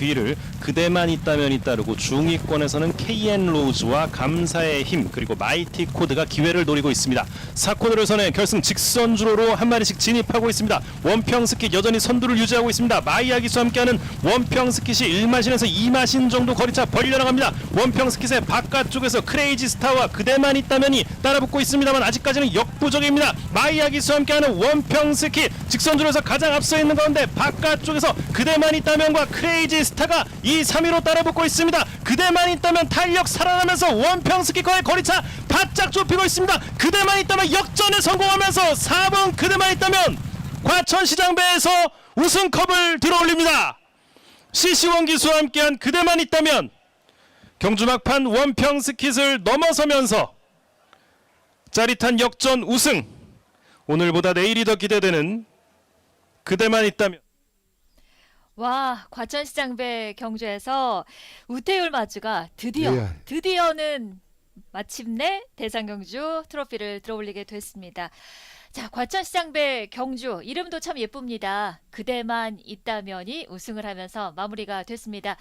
뒤를 그대만 있다면이 따르고 중위권에서는 KN 로즈와 감사의 힘 그리고 마이티 코드가 기회를 노리고 있습니다. 4코드를 선해 결승 직선 주로로 한 마리씩 진입하고 있습니다. 원평 스킷 여전히 선두를 유지하고 있습니다. 마이아 기수와 함께하는 원평 스킷이 1마신에서 2마신 정도 거리차 벌려나갑니다. 원평 스킷의 바깥쪽에서 크레이지 스타와 그대만 있다면이 따라붙고 있습니다만 아직까지는 역부족입니다. 마이아 기수와 함께하는 원평 스킷 직선 주로에서 가장 앞서 있는 가운데 바깥쪽에서 그대만 있다면과 크레이지 스타가 2, 3위로 따라붙고 있습니다. 그대만 있다면 탄력 살아나면서 원평 스킷과의 거리차 바짝 좁히고 있습니다. 그대만 있다면 역전에 성공하면서 4번 그대만 있다면 과천시장배에서 우승컵을 들어올립니다. CC원 기수와 함께한 그대만 있다면 경주 막판 원평 스킷을 넘어서면서 짜릿한 역전 우승 오늘보다 내일이 더 기대되는 그대만 있다면 와 과천시장배 경주에서 우태율 마주가 드디어 예. 드디어는 마침내 대상경주 트로피를 들어올리게 됐습니다. 자 과천시장배 경주 이름도 참 예쁩니다. 그대만 있다면이 우승을 하면서 마무리가 됐습니다.